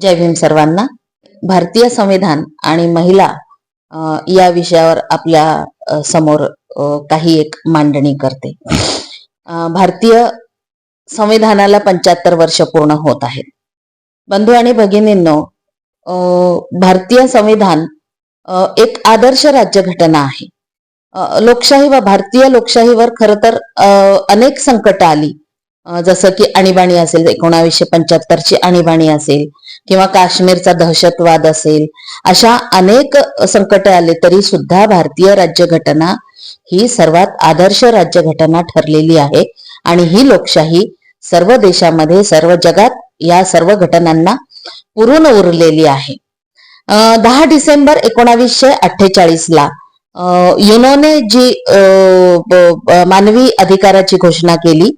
जय भीम सर्वांना. भारतीय संविधान आणि महिला या विषयावर आपल्यासमोर काही एक मांडणी करते. भारतीय संविधानाला पंच्याहत्तर वर्ष पूर्ण होत आहेत. बंधू आणि भगिनींनो भारतीय संविधान एक आदर्श राज्यघटना आहे. लोकशाही व भारतीय लोकशाहीवर खर तर अनेक संकट आली. जसं की आणीबाणी असेल एकोणावीसशे पंच्याहत्तरची आणीबाणी असेल किंवा काश्मीरचा दहशतवाद असेल अशा अनेक संकट आले तरी सुद्धा भारतीय राज्यघटना ही सर्वात आदर्श राज्यघटना ठरलेली आहे. आणि ही लोकशाही सर्व देशामध्ये सर्व जगात या सर्व घटनांना पुरून उरलेली आहे. दहा डिसेंबर एकोणावीसशे अठ्ठेचाळीस ला युनोने जी मानवी अधिकाराची घोषणा केली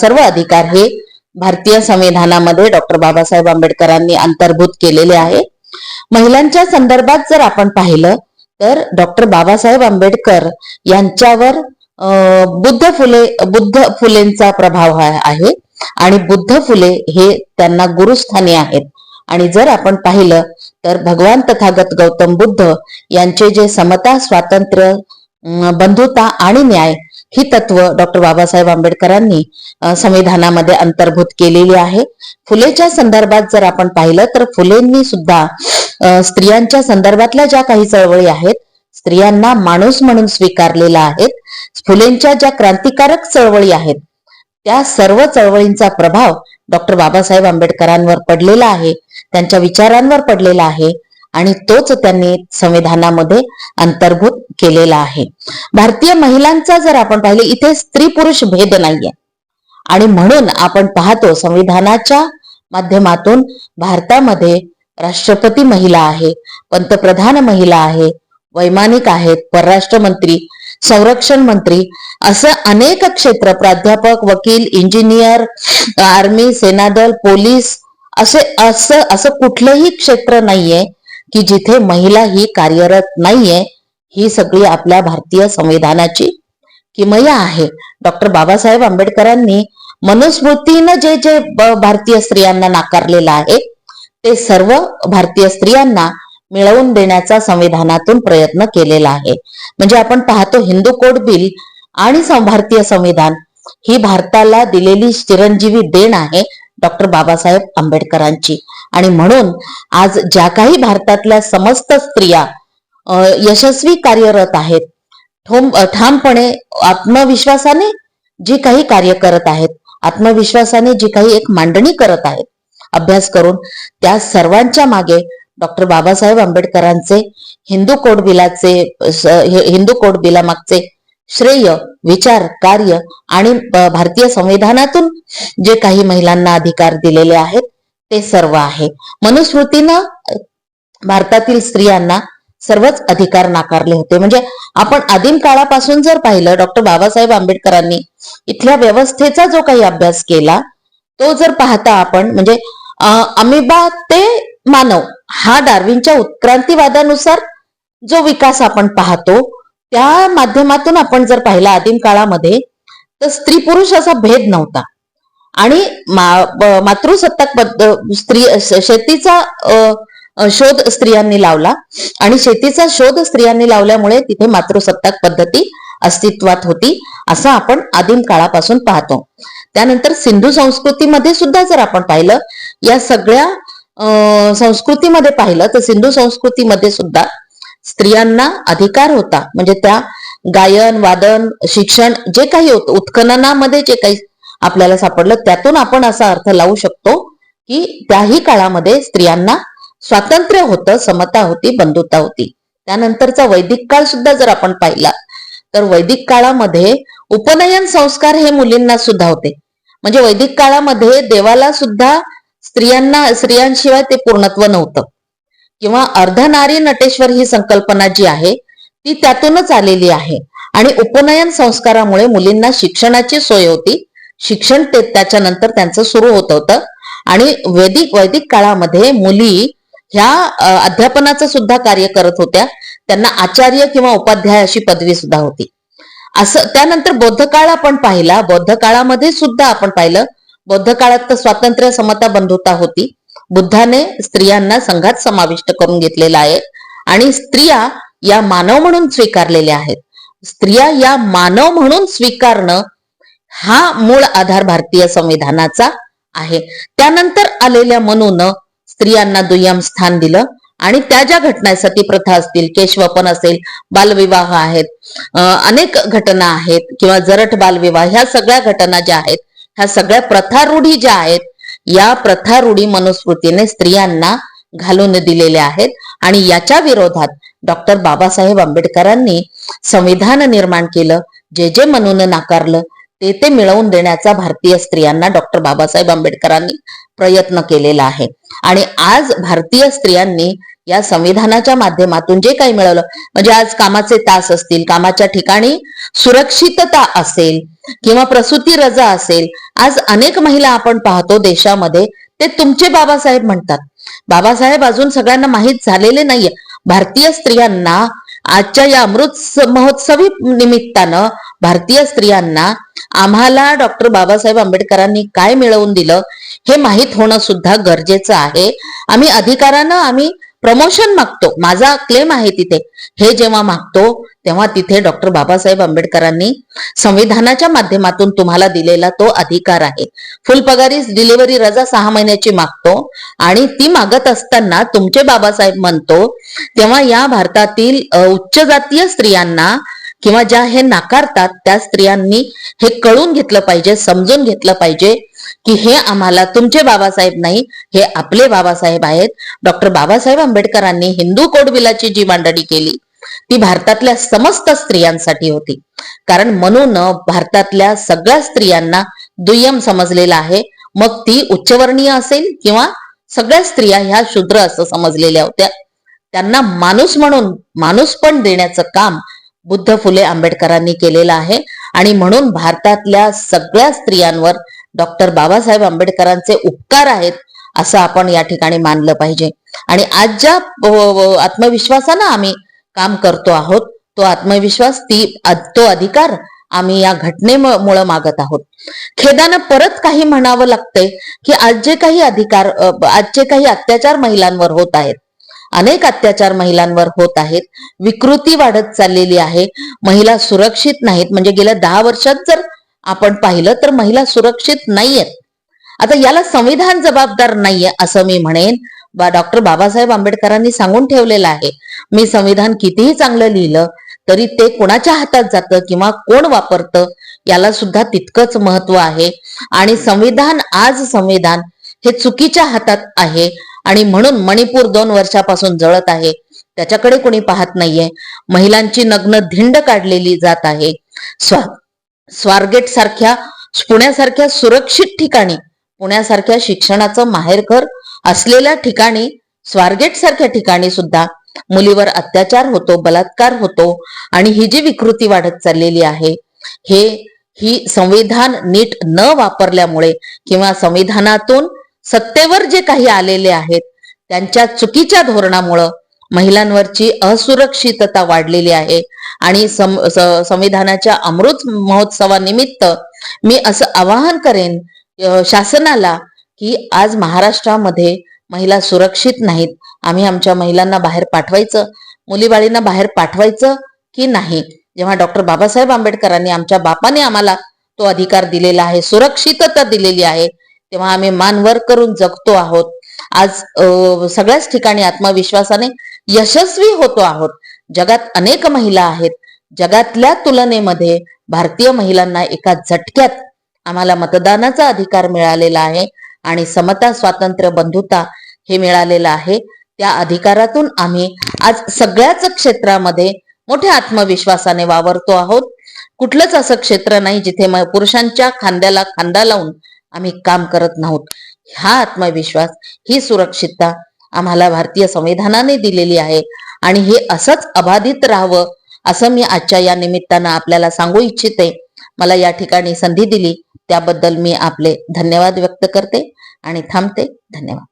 सर्व अधिकार हे भारतीय संविधानामध्ये डॉक्टर बाबासाहेब आंबेडकरांनी अंतर्भूत केलेले आहे. महिलांच्या संदर्भात जर आपण पाहिलं तर डॉक्टर बाबासाहेब आंबेडकर यांच्यावर बुद्ध फुले बुद्ध फुलेंचा प्रभाव आहे. आणि बुद्ध फुले हे त्यांना गुरुस्थानी आहेत. आणि जर आपण पाहिलं तर भगवान तथागत गौतम बुद्ध यांचे जे समता स्वातंत्र्य बंधुता आणि न्याय ही तत्व डॉक्टर बाबासाहेब आंबेडकरांनी संविधानामध्ये अंतर्भूत केलेली आहे. फुलेच्या संदर्भात जर आपण पाहिलं तर फुलेंनी सुद्धा स्त्रियांच्या संदर्भातल्या ज्या काही चळवळी आहेत स्त्रियांना माणूस म्हणून स्वीकारलेला आहेत फुलेंच्या ज्या क्रांतिकारक चळवळी आहेत त्या सर्व चळवळींचा प्रभाव डॉक्टर बाबासाहेब आंबेडकरांवर पडलेला आहे त्यांच्या विचारांवर पडलेला आहे आणि तोच त्यांनी संविधानामध्ये अंतर्भूत केलेला आहे. भारतीय महिलांचा जर आपण पाहिले इथे स्त्री पुरुष भेद नाहीये. आणि म्हणून आपण पाहतो संविधानाच्या माध्यमातून भारतामध्ये राष्ट्रपती महिला आहे पंतप्रधान महिला आहे वैमानिक आहेत परराष्ट्र मंत्री संरक्षण मंत्री असं अनेक क्षेत्र प्राध्यापक वकील इंजिनियर आर्मी सेनादल पोलीस असे असं असं कुठलंही क्षेत्र नाहीये की जिथे महिला ही कार्यरत नाहीये. ही सगळी आपल्या भारतीय संविधानाची किमया आहे. डॉक्टर बाबासाहेब आंबेडकरांनी मनुस्मृतीनं जे जे भारतीय स्त्रियांना नाकारलेलं आहे ते सर्व भारतीय स्त्रियांना मिळवून देण्याचा संविधानातून प्रयत्न केलेला आहे. म्हणजे आपण पाहतो हिंदू कोड बिल आणि भारतीय संविधान ही भारताला दिलेली चिरंजीवी देण आहे डॉक्टर बाबासाहेब आंबेडकरांची. आणि म्हणून आज ज्या काही भारतातल्या समस्त स्त्रिया यशस्वी कार्यरत आहेत ठोम ठामपणे आत्मविश्वासाने जी काही कार्य करत आहेत आत्मविश्वासाने जी काही एक मांडणी करत आहेत अभ्यास करून त्या सर्वांच्या मागे डॉक्टर बाबासाहेब आंबेडकरांचे हिंदू कोड बिलाचे हिंदू कोड बिलामागचे श्रेय विचार कार्य आणि भारतीय संविधानातून जे काही महिलांना अधिकार दिलेले आहेत ते सर्व आहे. मनुस्मृतीनं भारतातील स्त्रियांना सर्वच अधिकार नाकारले होते. म्हणजे आपण आदिम काळापासून जर पाहिलं डॉक्टर बाबासाहेब आंबेडकरांनी इथल्या व्यवस्थेचा जो काही अभ्यास केला तो जर पाहता आपण म्हणजे अमिबा ते मानव. हा डार्विनच्या उत्क्रांतीवादानुसार जो विकास आपण पाहतो त्या माध्यमातून आपण जर पाहिला आदिम काळामध्ये तर स्त्री पुरुष असा भेद नव्हता. आणि मा- मातृसत्ताक पद्ध- स्त्री शेतीचा शोध स्त्रियांनी लावला. आणि शेतीचा शोध स्त्रियांनी लावल्यामुळे तिथे मातृसत्ताक पद्धती अस्तित्वात होती असं आपण आदिम काळापासून पाहतो. त्यानंतर सिंधू संस्कृतीमध्ये सुद्धा जर आपण पाहिलं या सगळ्या संस्कृतीमध्ये पाहिलं तर सिंधू संस्कृतीमध्ये सुद्धा स्त्रियांना अधिकार होता. म्हणजे त्या गायन वादन शिक्षण जे काही होतं उत्खननामध्ये जे काही आपल्याला सापडलं त्यातून आपण असा अर्थ लावू शकतो की त्याही काळामध्ये स्त्रियांना स्वातंत्र्य होतं समता होती बंधुता होती. त्यानंतरचा वैदिक काळ सुद्धा जर आपण पाहिला तर वैदिक काळामध्ये उपनयन संस्कार हे मुलींना सुद्धा होते. म्हणजे वैदिक काळामध्ये देवाला सुद्धा स्त्रियांना स्त्रियांशिवाय ते पूर्णत्व नव्हतं. किंवा अर्धनारी नटेश्वर ही संकल्पना जी आहे ती त्यातूनच आलेली आहे. आणि उपनयन संस्कारामुळे मुलींना शिक्षणाची सोय होती. शिक्षण ते त्याच्यानंतर त्यांचं सुरू होत होतं. आणि वैदिक वैदिक काळामध्ये मुली ह्या अध्यापनाचं सुद्धा कार्य करत होत्या. त्यांना आचार्य किंवा उपाध्याय अशी पदवी सुद्धा होती. असं त्यानंतर बौद्ध काळ आपण पाहिला. बौद्ध काळामध्ये सुद्धा आपण पाहिलं बौद्ध काळात तर स्वातंत्र्य समता बंधुता होती. बुद्धाने स्त्रियांना संघात समाविष्ट करून घेतलेला आहे. आणि स्त्रिया या मानव म्हणून स्वीकारलेल्या आहेत. स्त्रिया या मानव म्हणून स्वीकारणं हा मूळ आधार भारतीय संविधानाचा आहे. त्यानंतर आलेल्या मनून स्त्रियांना दुय्यम स्थान दिलं. आणि त्या ज्या घटनांसाठी प्रथा असतील केशवपन असेल बालविवाह आहेत अनेक घटना आहेत किंवा जरट बालविवाह ह्या सगळ्या घटना ज्या आहेत ह्या सगळ्या प्रथा रूढी ज्या आहेत या प्रथा रूढी मनुस्मृतीने स्त्रियांना घालून दिलेल्या आहेत. आणि याच्या विरोधात डॉक्टर बाबासाहेब आंबेडकरांनी संविधान निर्माण केलं. जे जे मनून नाकारलं ते ते मिळवून देण्याचा भारतीय स्त्रियांना डॉक्टर बाबासाहेब आंबेडकरांनी प्रयत्न केलेला आहे. आणि आज भारतीय स्त्रियांनी या संविधानाच्या माध्यमातून जे काही मिळवलं म्हणजे आज कामाचे तास असतील कामाच्या ठिकाणी सुरक्षितता असेल किंवा प्रसूती रजा असेल आज अनेक महिला आपण पाहतो देशामध्ये ते तुमचे बाबासाहेब म्हणतात. बाबासाहेब अजून सगळ्यांना माहीत झालेले नाहीये. भारतीय स्त्रियांना आजच्या या अमृत महोत्सवी निमित्तानं भारतीय स्त्रियांना आम्हाला डॉक्टर बाबासाहेब आंबेडकरांनी काय मिळवून दिलं हे माहीत होणं सुद्धा गरजेचं आहे. आम्ही अधिकारानं आम्ही प्रमोशन मागतो. माझा क्लेम आहे तिथे. हे जेव्हा मागतो तेव्हा तिथे डॉक्टर बाबासाहेब आंबेडकरांनी संविधानाच्या माध्यमातून तुम्हाला दिलेला तो अधिकार आहे. फुल पगारी डिलिव्हरी रजा सहा महिन्याची मागतो. आणि ती मागत असताना तुमचे बाबासाहेब म्हणतो तेव्हा या भारतातील उच्च जातीय स्त्रियांना किंवा ज्या हे नाकारतात त्या स्त्रियांनी हे कळून घेतलं पाहिजे समजून घेतलं पाहिजे. की हे आम्हाला तुमचे बाबासाहेब नाही हे आपले बाबासाहेब आहेत. डॉक्टर बाबासाहेब आंबेडकरांनी हिंदू कोड बिलाची जी मांडणी केली ती भारतातल्या समस्त स्त्रियांसाठी होती. कारण म्हणून भारतातल्या सगळ्या स्त्रियांना दुय्यम समजलेला आहे. मग ती उच्चवर्णीय असेल किंवा सगळ्या स्त्रिया ह्या शूद्र असं समजलेल्या होत्या. त्यांना माणूस म्हणून माणूस पण देण्याचं काम बुद्ध फुले आंबेडकरांनी केलेलं आहे. आणि म्हणून भारतातल्या सगळ्या स्त्रियांवर डॉक्टर बाबासाहेब आंबेडकरांचे उपकार आहेत असं आपण या ठिकाणी मानलं पाहिजे. आणि आज ज्या आत्मविश्वासानं आम्ही काम करतो आहोत तो आत्मविश्वास ती तो अधिकार आम्ही या घटनेमुळे मागत आहोत. खेदानं परत काही म्हणावं लागतंय की आज जे काही अधिकार आजचे आज जे काही अत्याचार महिलांवर होत आहेत अनेक अत्याचार महिलांवर होत आहेत विकृती वाढत चाललेली आहे महिला सुरक्षित नाहीत म्हणजे गेल्या दहा वर्षात जर आपण पाहिलं तर महिला सुरक्षित नाहीयेत. आता याला संविधान जबाबदार नाहीये असं मी म्हणेन. बा डॉक्टर बाबासाहेब आंबेडकरांनी सांगून ठेवलेलं आहे. मी संविधान कितीही चांगलं लिहिलं तरी ते कोणाच्या हातात जातं किंवा कोण वापरतं याला सुद्धा तितकंच महत्त्व आहे. आणि संविधान आज संविधान हे चुकीच्या हातात आहे आणि म्हणून मणिपूर दोन वर्षापासून जळत आहे. त्याच्याकडे कोणी पाहत नाहीये. महिलांची नग्न धिंड काढलेली जात आहे. स्वा स्वारगेट सारख्या पुण्यासारख्या सुरक्षित ठिकाणी पुण्यासारख्या शिक्षणाचं माहेरघर असलेल्या ठिकाणी स्वारगेट सारख्या ठिकाणी सुद्धा मुलीवर अत्याचार होतो बलात्कार होतो आणि ही जी विकृती वाढत चाललेली आहे हे ही संविधान नीट न वापरल्यामुळे किंवा संविधानातून सत्तेवर जे काही आलेले आहेत त्यांच्या चुकीच्या धोरणामुळं महिलांवरची असुरक्षितता वाढलेली आहे. आणि स- संविधानाच्या अमृत महोत्सवानिमित्त मी असं आवाहन करेन शासनाला की आज महाराष्ट्रामध्ये महिला सुरक्षित नाहीत. आम्ही आमच्या महिलांना बाहेर पाठवायचं मुलीबाळींना बाहेर पाठवायचं की नाही? जेव्हा डॉक्टर बाबासाहेब आंबेडकरांनी आमच्या बापाने आम्हाला तो अधिकार दिलेला आहे सुरक्षितता दिलेली आहे तेव्हा आम्ही मान वर करून जगतो आहोत. आज सगळ्याच ठिकाणी आत्मविश्वासाने यशस्वी होतो आहोत. जगात अनेक महिला आहेत. जगातल्या तुलनेमध्ये भारतीय महिलांना एका झटक्यात आम्हाला मतदानाचा अधिकार मिळालेला आहे आणि समता स्वातंत्र्य बंधुता हे मिळालेलं आहे. त्या अधिकारातून आम्ही आज सगळ्याच क्षेत्रामध्ये मोठ्या आत्मविश्वासाने वावरतो आहोत. कुठलंच असं क्षेत्र नाही जिथे पुरुषांच्या खांद्याला खांदा लावून आम्ही काम करत नाहोत हा आत्मविश्वास ही सुरक्षितता आम्हाला भारतीय संविधानाने दिलेली आहे. आणि हे असंच अबाधित राहावं असं मी आजच्या या निमित्तानं आपल्याला सांगू इच्छिते. मला या ठिकाणी संधी दिली त्याबद्दल मी आपले धन्यवाद व्यक्त करते आणि थांबते. धन्यवाद.